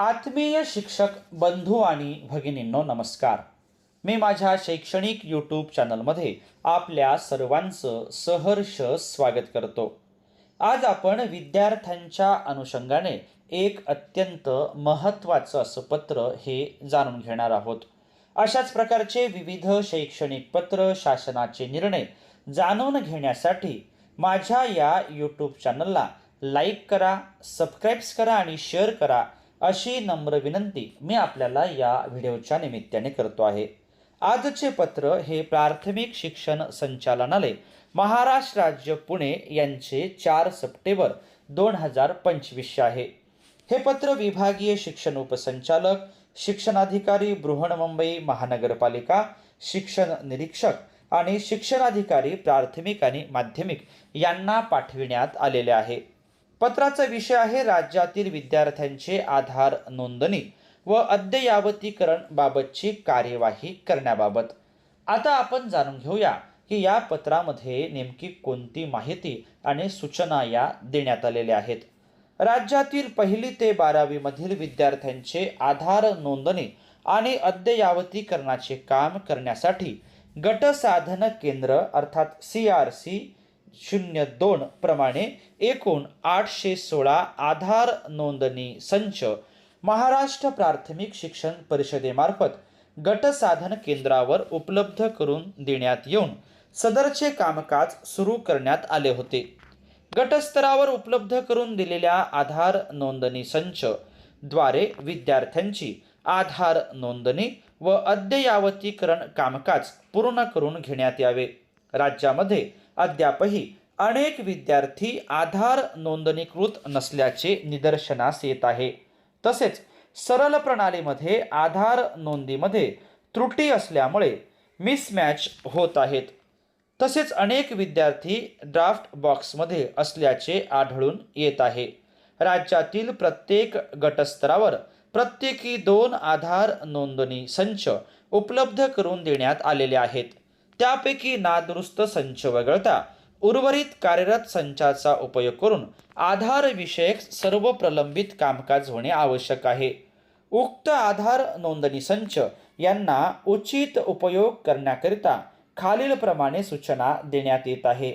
आत्मीय शिक्षक बंधू आणि भगिनींनो नमस्कार. मी माझ्या शैक्षणिक यूट्यूब चॅनलमध्ये आपल्या सर्वांचं सहर्ष स्वागत करतो. आज आपण विद्यार्थ्यांच्या अनुषंगाने एक अत्यंत महत्त्वाचं असं पत्र हे जाणून घेणार आहोत. अशाच प्रकारचे विविध शैक्षणिक पत्र शासनाचे निर्णय जाणून घेण्यासाठी माझ्या या यूट्यूब चॅनलला लाईक करा सबस्क्राईब्स करा आणि शेअर करा अशी नम्र विनंती मी आपल्याला या व्हिडिओच्या निमित्ताने करतो आहे. आजचे पत्र हे प्राथमिक शिक्षण संचालनालय महाराष्ट्र राज्य पुणे यांचे चार सप्टेंबर दोन हजार पंचवीसशे आहे. हे पत्र विभागीय शिक्षण उपसंचालक शिक्षणाधिकारी बृहन्मुंबई महानगरपालिका शिक्षण निरीक्षक आणि शिक्षणाधिकारी प्राथमिक आणि माध्यमिक यांना पाठविण्यात आलेले आहे. पत्राचा विषय आहे राज्यातील विद्यार्थ्यांचे आधार नोंदणी व अद्ययावतीकरण बाबतची कार्यवाही करण्याबाबत. आता आपण जाणून घेऊया की या पत्रामध्ये नेमकी कोणती माहिती आणि सूचना या देण्यात आलेल्या आहेत. राज्यातील पहिली ते बारावीमधील विद्यार्थ्यांचे आधार नोंदणी आणि अद्ययावतीकरणाचे काम करण्यासाठी गटसाधन केंद्र अर्थात सी आर सी शून्य दोन प्रमाणे एकूण आठशे सोळा आधार नोंदणी संच महाराष्ट्र प्राथमिक शिक्षण परिषदेमार्फत गटसाधन केंद्रावर उपलब्ध करून देण्यात येऊन सदरचे कामकाज सुरू करण्यात आले होते. गटस्तरावर उपलब्ध करून दिलेल्या आधार नोंदणी संच द्वारे विद्यार्थ्यांची आधार नोंदणी व अद्ययावतीकरण कामकाज पूर्ण करून घेण्यात यावे. राज्यामध्ये अद्यापही अनेक विद्यार्थी आधार नोंदणीकृत नसल्याचे निदर्शनास येत आहे. तसेच सरल प्रणालीमध्ये आधार नोंदीमध्ये त्रुटी असल्यामुळे मिसमॅच होत आहेत. तसेच अनेक विद्यार्थी ड्राफ्ट बॉक्समध्ये असल्याचे आढळून येत आहे. राज्यातील प्रत्येक गटस्तरावर प्रत्येकी दोन आधार नोंदणी संच उपलब्ध करून देण्यात आलेले आहेत. त्यापैकी नादुरुस्त संच वगळता उर्वरित कार्यरत संचाचा उपयोग करून आधारविषयक सर्व प्रलंबित कामकाज होणे आवश्यक आहे. उक्त आधार नोंदणी संच यांना उचित उपयोग करण्याकरिता खालीलप्रमाणे सूचना देण्यात येत आहे.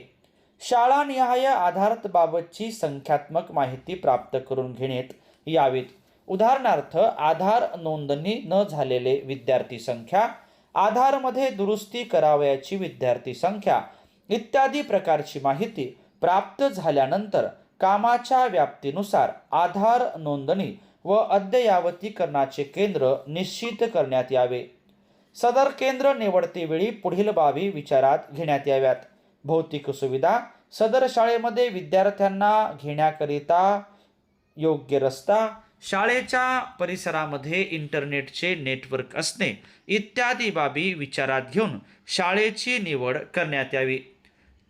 शाळानिहाय आधारबाबतची संख्यात्मक माहिती प्राप्त करून घेण्यात यावीत. उदाहरणार्थ आधार नोंदणी न झालेले विद्यार्थी संख्या आधारमध्ये दुरुस्ती करावयाची विद्यार्थी संख्या इत्यादी प्रकारची माहिती प्राप्त झाल्यानंतर कामाच्या व्याप्तीनुसार आधार नोंदणी व अद्ययावतीकरणाचे केंद्र निश्चित करण्यात यावे. सदर केंद्र निवडतेवेळी पुढील बाबी विचारात घेण्यात याव्यात. भौतिक सुविधा सदर शाळेमध्ये विद्यार्थ्यांना घेण्याकरिता योग्य रस्ता शाळेच्या परिसरामध्ये इंटरनेटचे नेटवर्क असणे इत्यादी बाबी विचारात घेऊन शाळेची निवड करण्यात यावी.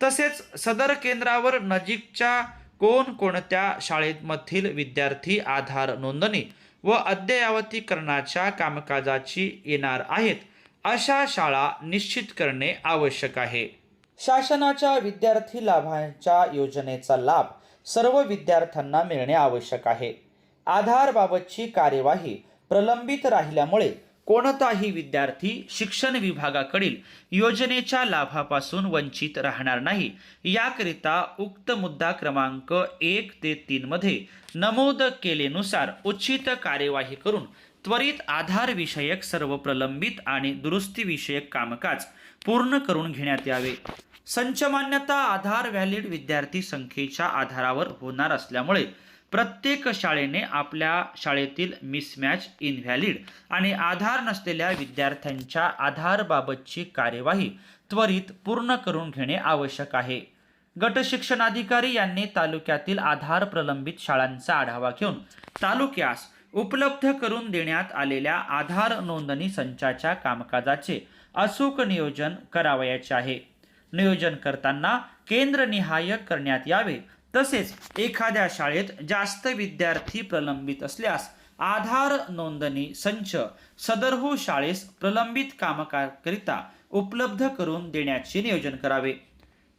तसेच सदर केंद्रावर नजीकच्या कोणकोणत्या शाळेमधील विद्यार्थी आधार नोंदणी व अद्ययावतीकरणाच्या कामकाजाची येणार आहेत अशा शाळा निश्चित करणे आवश्यक आहे. शासनाच्या विद्यार्थी लाभांच्या योजनेचा लाभ सर्व विद्यार्थ्यांना मिळणे आवश्यक आहे. आधारबाबतची कार्यवाही प्रलंबित राहिल्यामुळे कोणताही विद्यार्थी शिक्षण विभागाकडील योजनेच्या लाभापासून वंचित राहणार नाही. याकरिता उक्त मुद्दा क्रमांक एक ते तीनमध्ये नमूद केलेनुसार उचित कार्यवाही करून त्वरित आधारविषयक सर्व प्रलंबित आणि दुरुस्तीविषयक कामकाज पूर्ण करून घेण्यात यावे. संचमान्यता आधार व्हॅलिड विद्यार्थी संख्येच्या आधारावर होणार असल्यामुळे प्रत्येक शाळेने आपल्या शाळेतील मिसमॅच इनव्हॅलिड आणि आधार नसलेल्या विद्यार्थ्यांच्या आधारबाबतची कार्यवाही त्वरित पूर्ण करून घेणे आवश्यक आहे. गट शिक्षणाधिकारी यांनी तालुक्यातील आधार प्रलंबित शाळांचा आढावा घेऊन तालुक्यास उपलब्ध करून देण्यात आलेल्या आधार नोंदणी संचाच्या कामकाजाचे अचूक नियोजन करावयाचे आहे. नियोजन करताना केंद्रनिहाय करण्यात यावे तसेच एखाद्या शाळेत जास्त विद्यार्थी प्रलंबित असल्यास आधार नोंदणी संच सदरहू शाळेस प्रलंबित कामकाकरिता उपलब्ध करून देण्याचे नियोजन करावे.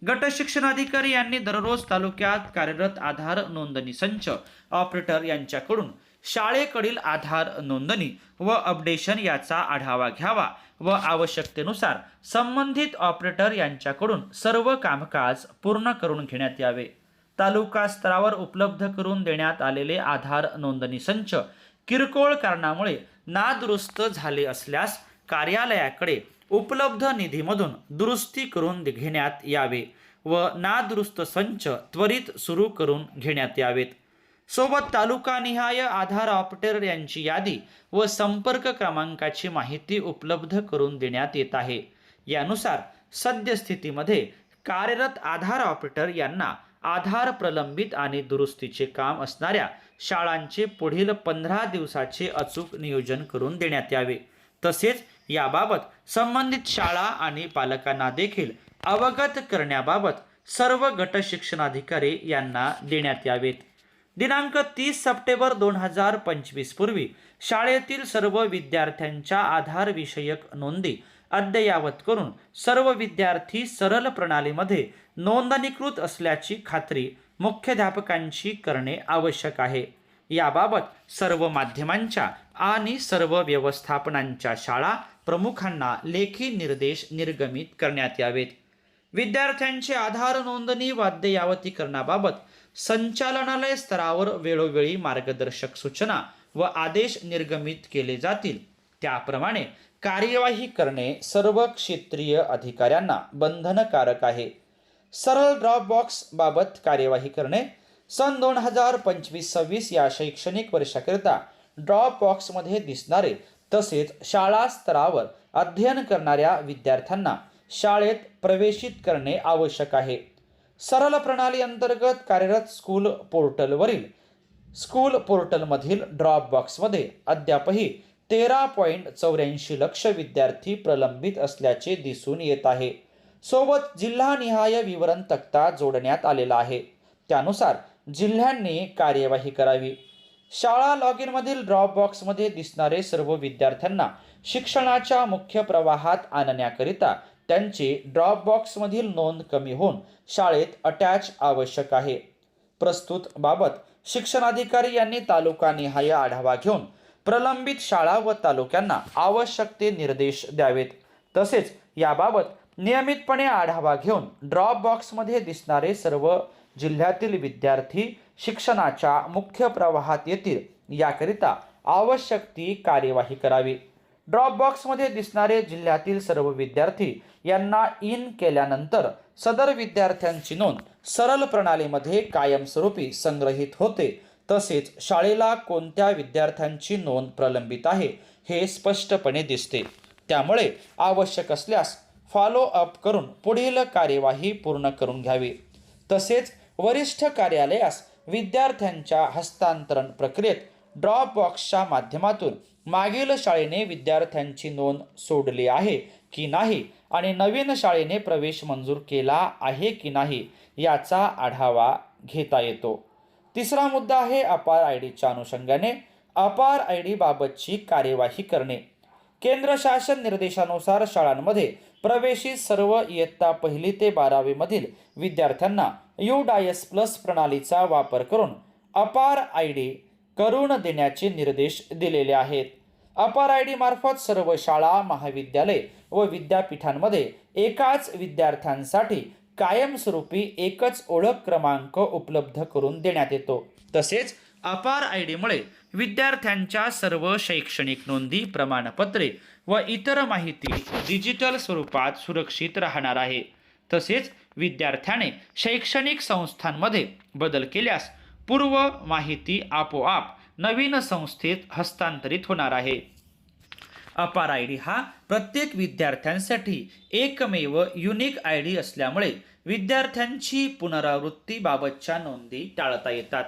गट शिक्षणाधिकारी यांनी दररोज तालुक्यात कार्यरत आधार नोंदणी संच ऑपरेटर यांच्याकडून शाळेकडील आधार नोंदणी व अपडेशन याचा आढावा घ्यावा व आवश्यकतेनुसार संबंधित ऑपरेटर यांच्याकडून सर्व कामकाज पूर्ण करून घेण्यात यावे. तालुका स्तरावर उपलब्ध करून देण्यात आलेले आधार नोंदणी संच किरकोळ कारणामुळे नादुरुस्त झाले असल्यास कार्यालयाकडे उपलब्ध निधीमधून दुरुस्ती करून घेण्यात यावे व नादुरुस्त संच त्वरित सुरू करून घेण्यात यावेत. सोबत तालुकानिहाय आधार ऑपरेटर यांची यादी व संपर्क क्रमांकाची माहिती उपलब्ध करून देण्यात येत आहे. यानुसार सद्यस्थितीमध्ये कार्यरत आधार ऑपरेटर यांना आधार प्रलंबित आणि दुरुस्तीचे काम असणाऱ्या शाळांचे पुढील पंधरा दिवसाचे अचूक नियोजन करून देण्यात यावे. तसेच याबाबत संबंधित शाळा आणि पालकांना देखील अवगत करण्याबाबत सर्व गट शिक्षणाधिकारी यांना देण्यात यावेत. दिनांक तीस सप्टेंबर दोन हजार पंचवीस पूर्वी शाळेतील सर्व विद्यार्थ्यांच्या आधारविषयक नोंदी अद्ययावत करून सर्व विद्यार्थी सरळ प्रणालीमध्ये नोंदणीकृत असल्याची खात्री मुख्याध्यापकांची करणे आवश्यक आहे. याबाबत सर्व माध्यमांच्या आणि सर्व व्यवस्थापनांच्या शाळा प्रमुखांना लेखी निर्देश निर्गमित करण्यात यावेत. विद्यार्थ्यांचे आधार नोंदणी व अद्ययावतीकरणाबाबत संचालनालय स्तरावर वेळोवेळी मार्गदर्शक सूचना व आदेश निर्गमित केले जातील. त्याप्रमाणे कार्यवाही करणे सर्व क्षेत्रीय अधिकाऱ्यांना बंधनकारक आहे. सरळ ड्रॉपबॉक्स बाबत कार्यवाही करणे सन दोन हजार पंचवीस सव्वीस या शैक्षणिक वर्षाकरिता ड्रॉप बॉक्समध्ये दिसणारे तसेच शाळा स्तरावर अध्ययन करणाऱ्या विद्यार्थ्यांना शाळेत प्रवेशित करणे आवश्यक आहे. सरळ प्रणाली अंतर्गत कार्यरत स्कूल पोर्टलवरील स्कूल पोर्टलमधील ड्रॉपबॉक्समध्ये अद्यापही तेरा पॉईंट चौऱ्याऐंशी लक्ष विद्यार्थी प्रलंबित असल्याचे दिसून येत आहे. सोबत जिल्हानिहाय विवरण तक्ता जोडण्यात आलेला आहे. त्यानुसार जिल्ह्यांनी कार्यवाही करावी. शाळा लॉग इनमधील ड्रॉप बॉक्समध्ये दिसणारे सर्व विद्यार्थ्यांना शिक्षणाच्या मुख्य प्रवाहात आणण्याकरिता त्यांची ड्रॉप बॉक्समधील नोंद कमी होऊन शाळेत अटॅच आवश्यक आहे. प्रस्तुत बाबत शिक्षणाधिकारी यांनी तालुकानिहाय आढावा घेऊन प्रलंबित शाळा व तालुक्यांना आवश्यक ते निर्देश द्यावेत. तसेच याबाबत नियमितपणे आढावा घेऊन ड्रॉप बॉक्समध्ये दिसणारे सर्व जिल्ह्यातील विद्यार्थी शिक्षणाच्या मुख्य प्रवाहात येतील याकरिता आवश्यक ती कार्यवाही करावी. ड्रॉप बॉक्समध्ये दिसणारे जिल्ह्यातील सर्व विद्यार्थी यांना इन केल्यानंतर सदर विद्यार्थ्यांची नोंद सरल प्रणालीमध्ये कायमस्वरूपी संग्रहित होते. तसेच शाळेला कोणत्या विद्यार्थ्यांची नोंद प्रलंबित आहे हे स्पष्टपणे दिसते. त्यामुळे आवश्यक असल्यास फॉलो अप करून पुढील कार्यवाही पूर्ण करून घ्यावी. तसेच वरिष्ठ कार्यालयास विद्यार्थ्यांच्या हस्तांतरण प्रक्रियेत ड्रॉप बॉक्सच्या माध्यमातून मागील शाळेने विद्यार्थ्यांची नोंद सोडली आहे की नाही आणि नवीन शाळेने प्रवेश मंजूर केला आहे की नाही याचा आढावा घेता येतो. तिसरा मुद्दा आहे अपार आय डीच्या अनुषंगाने. अपार आय डी बाबतची कार्यवाही करणे. केंद्र शासन निर्देशानुसार शाळांमध्ये प्रवेशित सर्व इयत्ता पहिली ते बारावीमधील विद्यार्थ्यांना यू डायस प्लस प्रणालीचा वापर करून अपार आय डी करून देण्याचे निर्देश दिलेले आहेत. अपार आय डी मार्फत सर्व शाळा महाविद्यालय व विद्यापीठांमध्ये एकाच विद्यार्थ्यांसाठी कायमस्वरूपी एकच ओळख क्रमांक उपलब्ध करून देण्यात येतो. तसेच अपार आय डीमुळे विद्यार्थ्यांच्या सर्व शैक्षणिक नोंदी प्रमाणपत्रे व इतर माहिती डिजिटल स्वरूपात सुरक्षित राहणार आहे. तसेच विद्यार्थ्याने शैक्षणिक संस्थांमध्ये बदल केल्यास पूर्व माहिती आपोआप नवीन संस्थेत हस्तांतरित होणार आहे. अपार आय डी हा प्रत्येक विद्यार्थ्यांसाठी एकमेव युनिक आय डी असल्यामुळे विद्यार्थ्यांची पुनरावृत्तीबाबतच्या नोंदी टाळता येतात.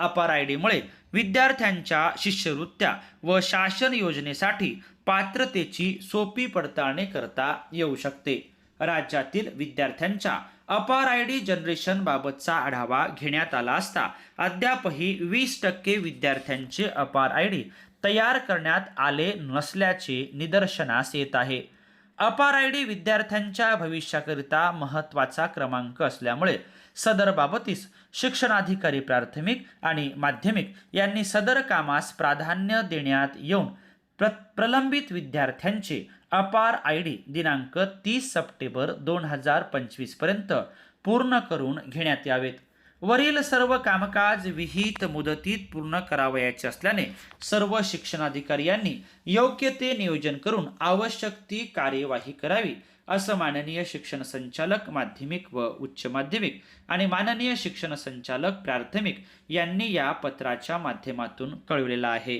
अपार आय डीमुळे विद्यार्थ्यांच्या शिष्यवृत्त्या व शासन योजनेसाठी पात्रतेची सोपी पडताळणी करता येऊ शकते. राज्यातील विद्यार्थ्यांच्या अपार आय डी जनरेशनबाबतचा आढावा घेण्यात आला असता अद्यापही वीस टक्के विद्यार्थ्यांचे अपार आय डी तयार करण्यात आले नसल्याचे निदर्शनास येत आहे. अपार आय डी विद्यार्थ्यांच्या भविष्याकरिता महत्त्वाचा क्रमांक असल्यामुळे सदर बाबतीस शिक्षणाधिकारी प्राथमिक आणि माध्यमिक यांनी सदर कामास प्राधान्य देण्यात येऊन प्र प्रलंबित विद्यार्थ्यांचे अपार आय डी दिनांक तीस सप्टेंबर दोन हजार पंचवीसपर्यंत पूर्ण करून घेण्यात यावेत. वरील सर्व कामकाज विहित मुदतीत पूर्ण करावयाचे असल्याने सर्व शिक्षणाधिकारी यांनी योग्य ते नियोजन करून आवश्यक ती कार्यवाही करावी असं माननीय शिक्षण संचालक माध्यमिक व उच्च माध्यमिक आणि माननीय शिक्षण संचालक प्राथमिक यांनी या पत्राच्या माध्यमातून कळवलेलं आहे.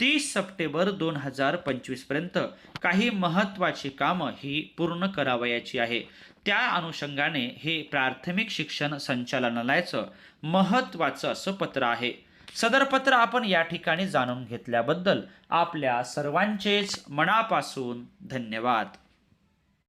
तीस सप्टेंबर दोन हजार पंचवीसपर्यंत काही महत्त्वाची कामं ही पूर्ण करावयाची आहे. त्या अनुषंगाने हे प्राथमिक शिक्षण संचालनालयाचं महत्त्वाचं असं पत्र आहे. सदर पत्र आपण या ठिकाणी जाणून घेतल्याबद्दल आपल्या सर्वांचेच मनापासून धन्यवाद.